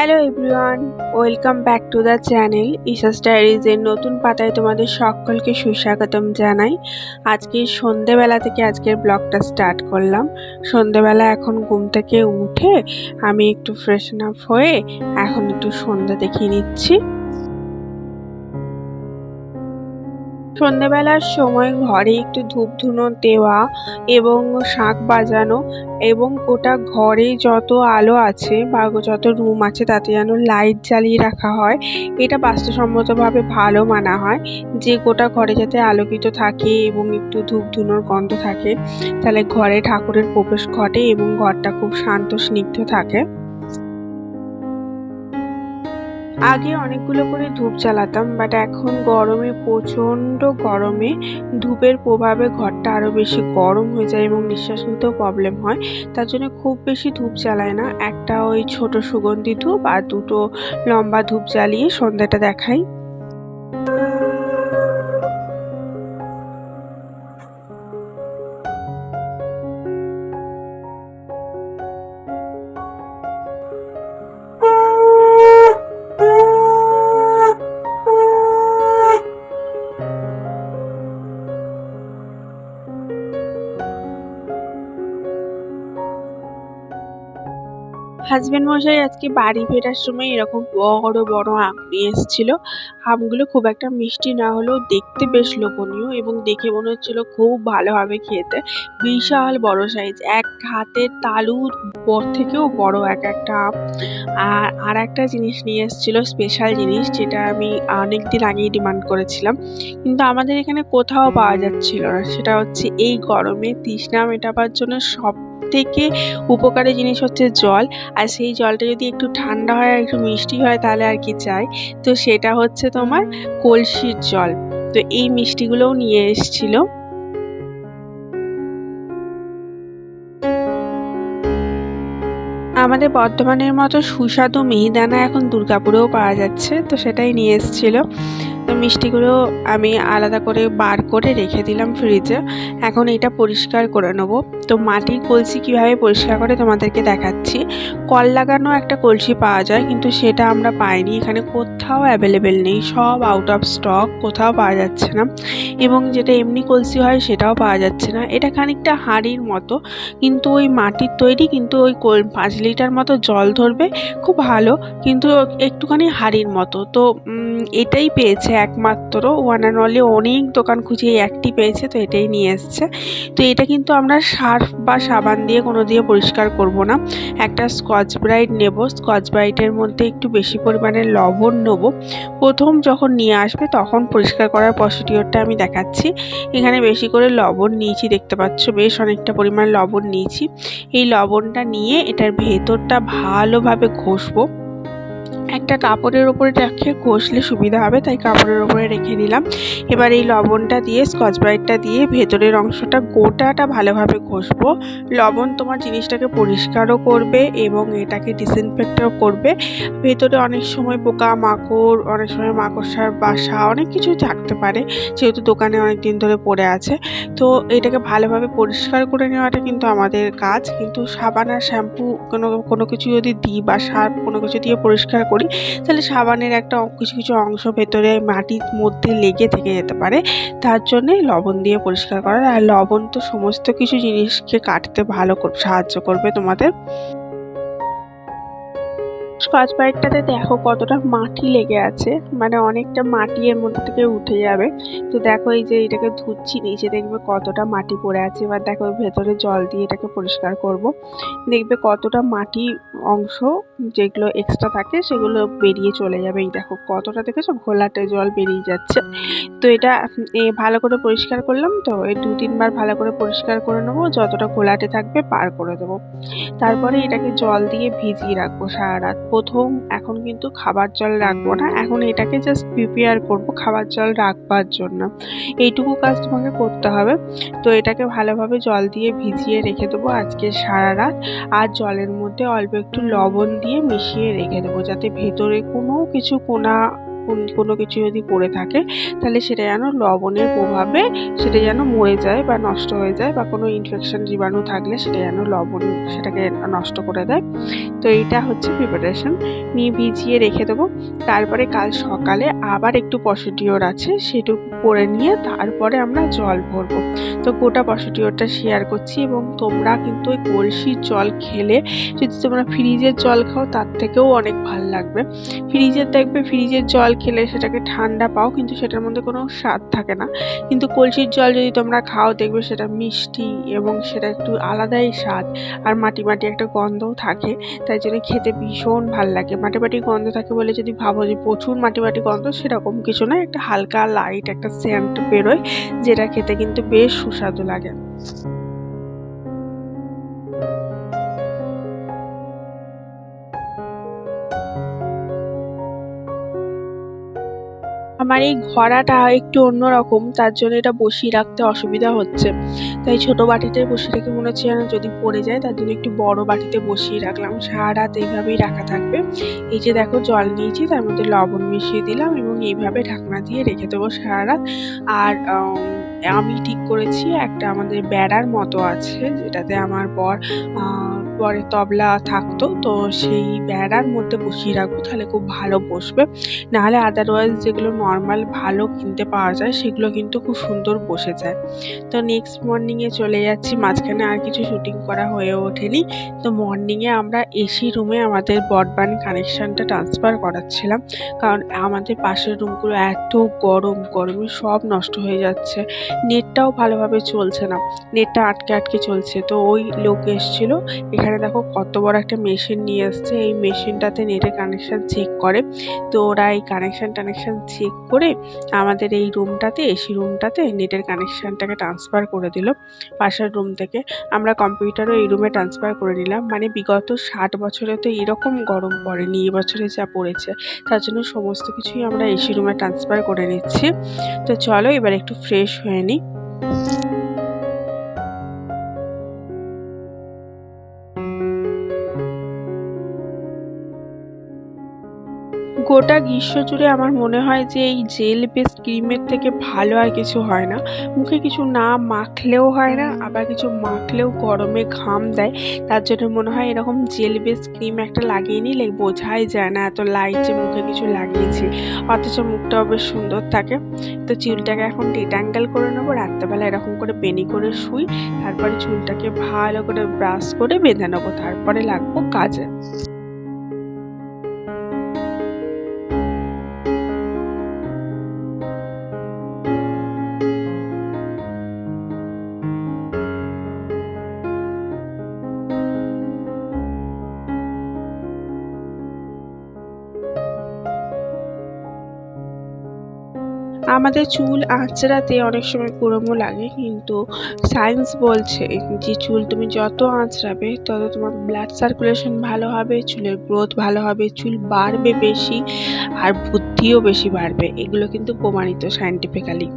Hello everyone, welcome back to the channel ইসাস ডায়েরিজের নতুন পাতায় তোমাদের সকলকে সুস্বাগতম জানাই। আজকে সন্ধেবেলা থেকে আজকের ব্লগটা স্টার্ট করলাম। সন্ধেবেলা এখন ঘুম থেকে উঠে আমি একটু ফ্রেশন আপ হয়ে এখন একটু সন্ধ্যা দেখিয়ে নিচ্ছি। সন্ধেবেলার সময় ঘরে একটু ধূপ ধুনো দেওয়া এবং শাঁখ বাজানো এবং গোটা ঘরে যত আলো আছে বা যত রুম আছে তাতে যেন লাইট জ্বালিয়ে রাখা হয়। এটা বাস্তুসম্মতভাবে ভালো মানা হয় যে গোটা ঘরে যাতে আলোকিত থাকে এবং একটু ধূপ ধুনোর গন্ধ থাকে, তাহলে ঘরে ঠাকুরের প্রবেশ ঘটে এবং ঘরটা খুব শান্ত, স্নিগ্ধ থাকে। আগে অনেকগুলো করে ধূপ জ্বালাতাম বাট এখন গরমে, প্রচণ্ড গরমে ধূপের প্রভাবে ঘরটা আরও বেশি গরম হয়ে যায় এবং নিঃশ্বাস নিতেও প্রবলেম হয়। তার জন্য খুব বেশি ধূপ জ্বালায় না। একটা ওই ছোট সুগন্ধি ধূপ আর দুটো লম্বা ধূপ জ্বালিয়ে সন্ধ্যাটা দেখাই। হাজবেন্ড মশাই আজকে বাড়ি ফেরার সময় এরকম বড় বড় আম নিয়ে এসেছিল। আমগুলো খুব একটা মিষ্টি না হলেও দেখতে বেশ লোভনীয় এবং দেখে মনে হচ্ছিল খুব ভালো হবে খেতে। বিশাল বড় সাইজ এক হাতের তালুর পর থেকেও বড় এক একটা আম। আর আর একটা জিনিস নিয়ে এসেছিল স্পেশাল জিনিস যেটা আমি অনেক দিন আগেই ডিমান্ড করেছিলাম। কিন্তু আমাদের এখানে কোথাও পাওয়া যাচ্ছিল না। সেটা হচ্ছে এই গরমে তৃষ্ণা মেটাবার জন্য সব থেকে উপকারী জিনিস হচ্ছে জল। আর সেই জলটা যদি একটু ঠান্ডা হয় আর একটু মিষ্টি হয় তাহলে আর কি চাই। তো সেটা হচ্ছে তোমার কলসির জল। তো এই মিষ্টিগুলোও নিয়ে এসছিল। আমাদের বর্ধমানের মতো সুস্বাদু মিহিদানা এখন দুর্গাপুরেও পাওয়া যাচ্ছে। তো সেটাই নিয়ে এসেছিল। তো মিষ্টিগুলো আমি আলাদা করে বার করে রেখে দিলাম ফ্রিজে এখন এটা পরিষ্কার করে নেব। তো মাটির কলসি কীভাবে পরিষ্কার করে তোমাদেরকে দেখাচ্ছি। কল লাগানো একটা কলসি পাওয়া যায়, কিন্তু সেটা আমরা পাইনি। এখানে কোথাও অ্যাভেলেবেল নেই, সব আউট অফ স্টক কোথাও পাওয়া যাচ্ছে না। এবং যেটা এমনি কলসি হয়, সেটাও পাওয়া যাচ্ছে না। এটা খানিকটা হাঁড়ির মতো, কিন্তু ওই মাটির তৈরি, কিন্তু ওই পাঁচ লিটার মতো জল ধরবে, খুব ভালো। কিন্তু একটুখানি হাঁড়ির মতো। তো এটাই পেয়েছে একমাত্র ওয়ান অ্যান্ড অনলি অনেক দোকান খুঁজে একটি পেয়েছে, তো এটাই নিয়ে এসছে। তো এটা কিন্তু আমরা সার্ফ বা সাবান দিয়ে কোনো দিয়ে পরিষ্কার করব না। একটা স্কচ ব্রাইট নেব। স্কচ ব্রাইটের মধ্যে একটু বেশি পরিমাণে লবণ নেব। প্রথম যখন নিয়ে আসবে, তখন পরিষ্কার করার প্রসিডিওরটা আমি দেখাচ্ছি। এখানে বেশি করে লবণ নিয়েছি, দেখতে পাচ্ছ বেশ অনেকটা পরিমাণ লবণ নিয়েছি। এই লবণটা নিয়ে এটার ভেতরটা ভালোভাবে ঘষবো। একটা কাপড়ের ওপরে রেখে, কষলে সুবিধা হবে, তাই কাপড়ের ওপরে রেখে দিলাম। এবার এই লবণটা দিয়ে, স্কচ ব্রাইটটা দিয়ে ভেতরের অংশটা গোটাটা ভালোভাবে ঘষবো লবণ তোমার জিনিসটাকে পরিষ্কারও করবে এবং এটাকে ডিসইনফেক্টও করবে। ভেতরে অনেক সময় পোকা, মাকড়, অনেক সময় মাকড়সার বাসা, অনেক কিছু থাকতে পারে, যেহেতু দোকানে অনেক দিন ধরে পড়ে আছে। তো এটাকে ভালোভাবে পরিষ্কার করে নেওয়াটা কিন্তু আমাদের কাজ, কিন্তু সাবান আর শ্যাম্পু কোনো কোনো কিছু যদি দিই বা সার কোনো কিছু দিয়ে পরিষ্কার করি, তাহলে সাবানের একটা কিছু কিছু অংশ ভেতরে মাটির মধ্যে লেগে থেকে যেতে পারে। তার জন্যে লবণ দিয়ে পরিষ্কার করার, আর লবণ তো সমস্ত কিছু জিনিসকে কাটতে ভালো সাহায্য করবে তোমাদের। স্কচ ব্রাইটটাতে দেখো কতটা মাটি লেগে আছে মানে অনেকটা মাটি এর মধ্যে থেকে উঠে যাবে। তো দেখো এই যে এটাকে ধুচ্ছি, নিচে দেখবে কতটা মাটি পড়ে আছে। এবার দেখো ভেতরে জল দিয়ে এটাকে পরিষ্কার করব। দেখবে কতটা মাটি অংশ যেগুলো এক্সট্রা থাকে সেগুলো বেরিয়ে চলে যাবে। এই দেখো কতটা দেখেছ? ঘোলাটে জল বেরিয়ে যাচ্ছে। তো এটা ভালো করে পরিষ্কার করলাম তো। এই দু তিনবার ভালো করে পরিষ্কার করে নেব। যতটা ঘোলাটে থাকবে পার করে দেবো। তারপরে এটাকে জল দিয়ে ভিজিয়ে রাখব সারা রাত প্রথম এখন কিন্তু খাবার জল রাখব না। এখন এটাকে জাস্ট প্রিপেয়ার করব খাবার জল রাখবার জন্য। এইটুকু কাজ তোমাকে করতে হবে। তো এটাকে ভালোভাবে জল দিয়ে ভিজিয়ে রেখে দেবো আজকে সারা রাত আর জলের মধ্যে অল্প একটু লবণ দিয়ে মিশিয়ে রেখে দেবো যাতে ভেতরে কোনো কিছু কোনা কোন, কোনো কিছু যদি পড়ে থাকে, তাহলে সেটা যেন লবণের প্রভাবে সেটা যেন মরে যায় বা নষ্ট হয়ে যায় বা কোনো ইনফেকশন জীবাণু থাকলে সেটা যেন লবণ সেটাকে নষ্ট করে দেয়। তো এইটা হচ্ছে প্রিপারেশন নিয়ে ভিজিয়ে রেখে দেবো। তারপরে কাল সকালে আবার একটু প্রসিডিওর আছে সেটুকু করে নিয়ে তারপরে আমরা জল ভরবো। তো গোটা প্রসিডিওরটা শেয়ার করছি এবং তোমরা কিন্তু ওই কলসির জল খেলে, যদি তোমরা ফ্রিজের জল খাও তার থেকেও অনেক ভালো লাগবে। ফ্রিজের দেখবে ফ্রিজের জল খেলে সেটাকে ঠান্ডা পাও, কিন্তু সেটার মধ্যে কোনো স্বাদ থাকে না। কিন্তু কলসির জল যদি তোমরা খাও, দেখবে সেটা মিষ্টি এবং সেটা একটু আলাদাই স্বাদ। আর মাটি মাটি একটা গন্ধও থাকে, তাই জন্য খেতে ভীষণ ভালো লাগে। মাটি মাটি গন্ধ থাকে বলে যদি ভাবো যে প্রচুর মাটি মাটি গন্ধ, সেরকম কিছু নয় একটা হালকা লাইট একটা সেন্ট বেরোয়, যেটা খেতে কিন্তু বেশ সুস্বাদু লাগে। আমার এই ঘড়াটা একটু অন্যরকম, তার জন্য এটা বসিয়ে রাখতে অসুবিধা হচ্ছে। তাই ছোট বাটিতে বসিয়ে রেখে মনে হচ্ছে যেন যদি পড়ে যায়, তার জন্য একটু বড় বাটিতে বসিয়ে রাখলাম। সারা রাত এইভাবেই রাখা থাকবে। এই যে দেখো, জল নিয়েছি, তার মধ্যে লবণ মিশিয়ে দিলাম এবং এইভাবে ঢাকনা দিয়ে রেখে দেবো সারা রাত। আর আমি ঠিক করেছি, একটা আমাদের বেড়ার মতো আছে, যেটাতে আমার বর বরের তবলা থাকতো, তো সেই বেড়ার মধ্যে বসিয়ে রাখব, তাহলে খুব ভালো বসবে। নাহলে আদারওয়াইজ যেগুলো নর্মাল ভালো কিনতে পাওয়া যায়, সেগুলো কিন্তু খুব সুন্দর বসে যায়। তো নেক্সট মর্নিংয়ে চলে যাচ্ছি, মাঝখানে আর কিছু শুটিং করা হয়ে ওঠেনি। তো মর্নিংয়ে আমরা এসি রুমে আমাদের ব্রডব্যান্ড কানেকশানটা ট্রান্সফার করাচ্ছিলাম। কারণ আমাদের পাশের রুমগুলো এত গরম, গরমে সব নষ্ট হয়ে যাচ্ছে। নেটটাও ভালোভাবে চলছে না। নেটটা আটকে আটকে চলছে। তো ওই লোক এসেছিল, এখানে দেখো কত বড় একটা মেশিন নিয়ে এসছে। এই মেশিনটাতে নেটের কানেকশান চেক করে। তো ওরা এই কানেকশান টানেকশান চেক করে আমাদের এই রুমটাতে এসি রুমটাতে নেটের কানেকশানটাকে ট্রান্সফার করে দিল। পাশের রুম থেকে আমরা কম্পিউটারও এই রুমে ট্রান্সফার করে নিলাম। মানে বিগত ষাট বছরে তো এরকম গরম পড়েনি এবছরে যা পড়েছে, তার জন্য সমস্ত কিছুই আমরা এসি রুমে ট্রান্সফার করে নিচ্ছি। তো চলো এবার একটু ফ্রেশ হয়ে নিই গোটা গ্রীষ্ম জুড়ে আমার মনে হয় যে এই জেল বেস ক্রিমের থেকে ভালো আর কিছু হয় না। মুখে কিছু না মাখলেও হয় না, আবার কিছু মাখলেও গরমে ঘাম দেয়। তার জন্য মনে হয় এরকম জেল বেস ক্রিম একটা লাগিয়ে নিলে বোঝাই যায় না এত লাইট যে মুখে কিছু লাগিয়েছি। অথচ মুখটাও বেশ সুন্দর থাকে। তো চুলটাকে এখন ডিট্যাঙ্গেল করে নেব, রাত্রেবেলা এরকম করে বেনি করে শুই, তারপরে চুলটাকে ভালো করে ব্রাশ করে বেঁধে নেব, তারপরে লাগবো কাজে। আমাদের চুল আঁচড়াতে অনেক সময় কুড়মো লাগে, কিন্তু সায়েন্স বলছে যে চুল তুমি যত আঁচড়াবে, তত তোমার ব্লাড সার্কুলেশন ভালো হবে, চুলের গ্রোথ ভালো হবে, চুল বাড়বে বেশি আর বুদ্ধিও বেশি বাড়বে। এগুলো কিন্তু প্রমাণিত সায়েন্টিফিক্যালি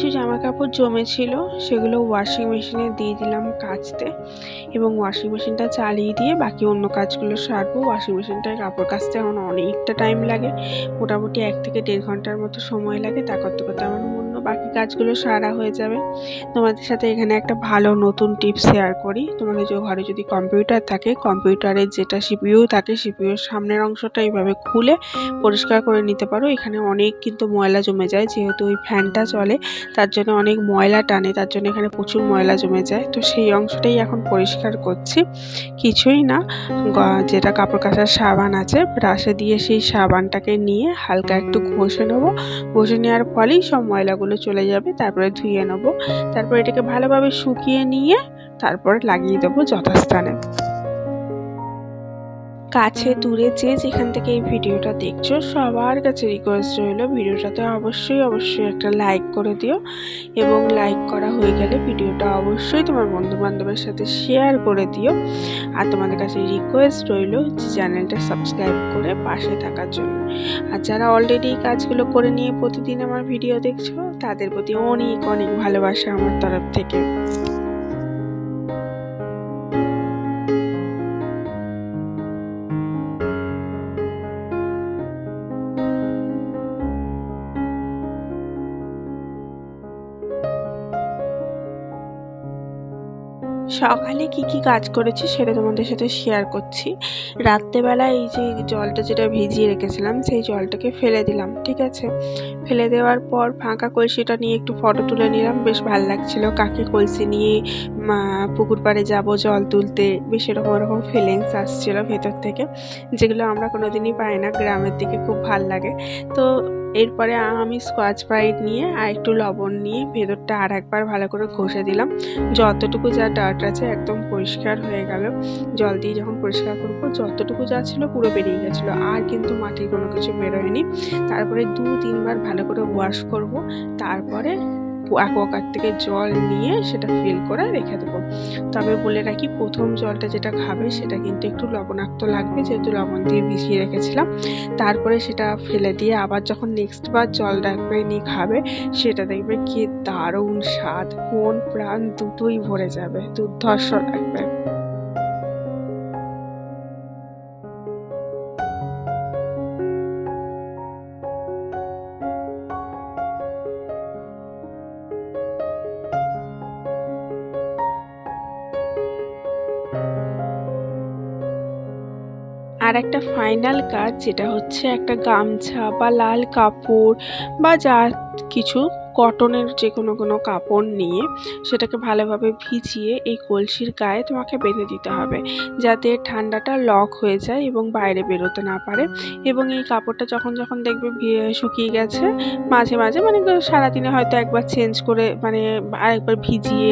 কিছু জামা কাপড় জমেছিল, সেগুলো ওয়াশিং মেশিনে দিয়ে দিলাম কাচতে এবং ওয়াশিং মেশিনটা চালিয়ে দিয়ে বাকি অন্য কাজগুলো সারবো। ওয়াশিং মেশিনটায় কাপড় কাচতে এখন অনেকটা টাইম লাগে, মোটামুটি এক থেকে দেড় ঘণ্টার মতো সময় লাগে তা করতে করতে আমার বাকি কাজগুলো সারা হয়ে যাবে। তোমাদের সাথে এখানে একটা ভালো নতুন টিপস শেয়ার করি। তোমাদের যে ঘরে যদি কম্পিউটার থাকে, কম্পিউটারের যেটা সিপিইউ থাকে, সিপিইউর সামনের অংশটা এইভাবে খুলে পরিষ্কার করে নিতে পারো। এখানে অনেক কিন্তু ময়লা জমে যায়, যেহেতু ওই ফ্যানটা চলে, তার জন্য অনেক ময়লা টানে, তার জন্য এখানে প্রচুর ময়লা জমে যায়। তো সেই অংশটাই এখন পরিষ্কার করছি। কিছুই না যেটা কাপড় কাচার সাবান আছে, ব্রাশে দিয়ে সেই সাবানটাকে নিয়ে হালকা একটু ঘষে নেব। ঘষে নেওয়ার ফলেই সব ময়লাগুলো চলে যাবে, তারপরে ধুয়ে নেব। তারপর এটাকে ভালোভাবে শুকিয়ে নিয়ে তারপরে লাগিয়ে দেবো যথাস্থানে। কাছে দূরে যে যেখান থেকে এই ভিডিওটা দেখছ, সবার কাছে রিকোয়েস্ট রইল, ভিডিওটাতে অবশ্যই অবশ্যই একটা লাইক করে দিও। এবং লাইক করা হয়ে গেলে ভিডিওটা অবশ্যই তোমার বন্ধু বান্ধবের সাথে শেয়ার করে দিও। আর তোমাদের কাছে রিকোয়েস্ট রইল যে চ্যানেলটা সাবস্ক্রাইব করে পাশে থাকার জন্য। আর যারা অলরেডি এই কাজগুলো করে নিয়ে প্রতিদিন আমার ভিডিও দেখছ তাদের প্রতি অনেক অনেক ভালোবাসা আমার তরফ থেকে। সকালে কি কি কাজ করেছি সেটা তোমাদের সাথে শেয়ার করছি। রাত্রেবেলা এই যে জলটা যেটা ভিজিয়ে রেখেছিলাম, সেই জলটাকে ফেলে দিলাম, ঠিক আছে? ফেলে দেওয়ার পর ফাঁকা কলসিটা নিয়ে একটু ফটো তুলে নিলাম, বেশ ভালো লাগছিল। কাকে কলসি নিয়ে পুকুর পাড়ে যাব, জল তুলতে, বেশ এরকম এরকম ফিলিংস আসছিল ভেতর থেকে, যেগুলো আমরা কোনোদিনই পাই না, গ্রামের দিকে খুব ভালো লাগে। তো এরপরে আমি স্কচ ব্রাইট নিয়ে আর একটু লবণ নিয়ে ভেতরটা আর একবার ভালো করে ঘষে দিলাম। যতটুকু যা ডার্ট আছে একদম পরিষ্কার হয়ে গেল। জল দিয়ে যখন পরিষ্কার করব, যতটুকু যা ছিল পুরো বেরিয়ে গেছিল, আর কিন্তু মাটির কোনো কিছু বেরোয়নি। তারপরে দু তিনবার ভালো করে ওয়াশ করব, তারপরে অ্যাকোয়াগার্ড থেকে জল নিয়ে সেটা ফিল করে রেখে দেবো। তবে বলে রাখি, প্রথম জলটা যেটা খাবে সেটা কিন্তু একটু লবণাক্ত লাগবে, যেহেতু লবণ দিয়ে ভিজিয়ে রেখেছিলাম। তারপরে সেটা ফেলে দিয়ে আবার যখন নেক্সট বার জল রাখবে নিয়ে খাবে, সেটা দেখবে কি দারুণ স্বাদ মন প্রাণ দুটোই ভরে যাবে, দুর্ধর্ষ লাগবে। আর একটা ফাইনাল কাজ যেটা হচ্ছে একটা গামছা বা লাল কাপড় বা যা কিছু কটনের যে কোনো কোনো কাপড় নিয়ে সেটাকে ভালোভাবে ভিজিয়ে এই কলসির গায়ে তোমাকে বেঁধে দিতে হবে যাতে ঠান্ডাটা লক হয়ে যায় এবং বাইরে বেরোতে না পারে এবং এই কাপড়টা যখন যখন দেখবে শুকিয়ে গেছে মাঝে মাঝে মানে সারাদিনে হয়তো একবার চেঞ্জ করে মানে আরেকবার ভিজিয়ে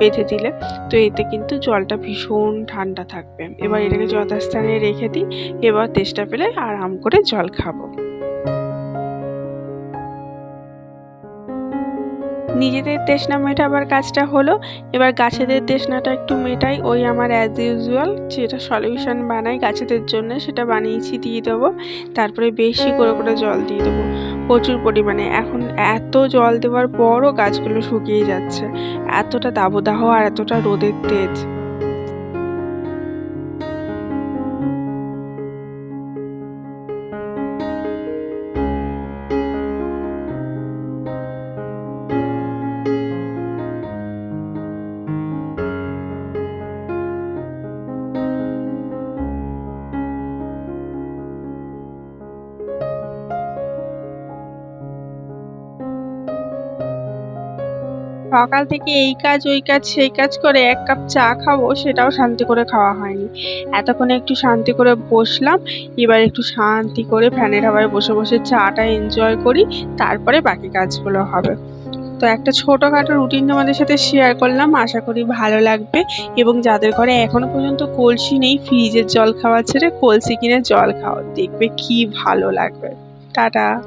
বেঁধে দিলে তো এতে কিন্তু জলটা ভীষণ ঠান্ডা থাকবে। এবার এটাকে যথাস্থানে রেখে দিই, এবার তেষ্টা পেলে আরাম করে জল খাব। নিজেদের তৃষ্ণা মেটাবার কাজটা হলো, এবার গাছেদের তৃষ্ণাটা একটু মেটাই, ওই আমার অ্যাজ ইউজুয়াল যেটা সলিউশন বানাই গাছেদের জন্য সেটা বানিয়েছি দিয়ে দেবো, তারপরে বেশি করে করে জল দিয়ে দেবো, প্রচুর পরিমাণে, এখন এত জল দেওয়ার পরও গাছগুলো শুকিয়ে যাচ্ছে, এতটা দাবদাহ আর এতটা রোদের তেজ। সকাল থেকে এই কাজ, ওই কাজ, সেই কাজ করে এক কাপ চা খাব, সেটাও শান্তি করে খাওয়া হয়নি। এতক্ষণে একটু শান্তি করে বসলাম, এবার একটু শান্তি করে ফ্যানের হাওয়ায় বসে বসে চাটা এনজয় করি, তারপরে বাকি কাজগুলো হবে। তো একটা ছোটোখাটো রুটিন তোমাদের সাথে শেয়ার করলাম, আশা করি ভালো লাগবে। এবং যাদের ঘরে এখনও পর্যন্ত কলসি নেই ফ্রিজের জল খাওয়া ছেড়ে কলসি কিনে জল খাওয়া দেখবে কি ভালো লাগবে। টাটা।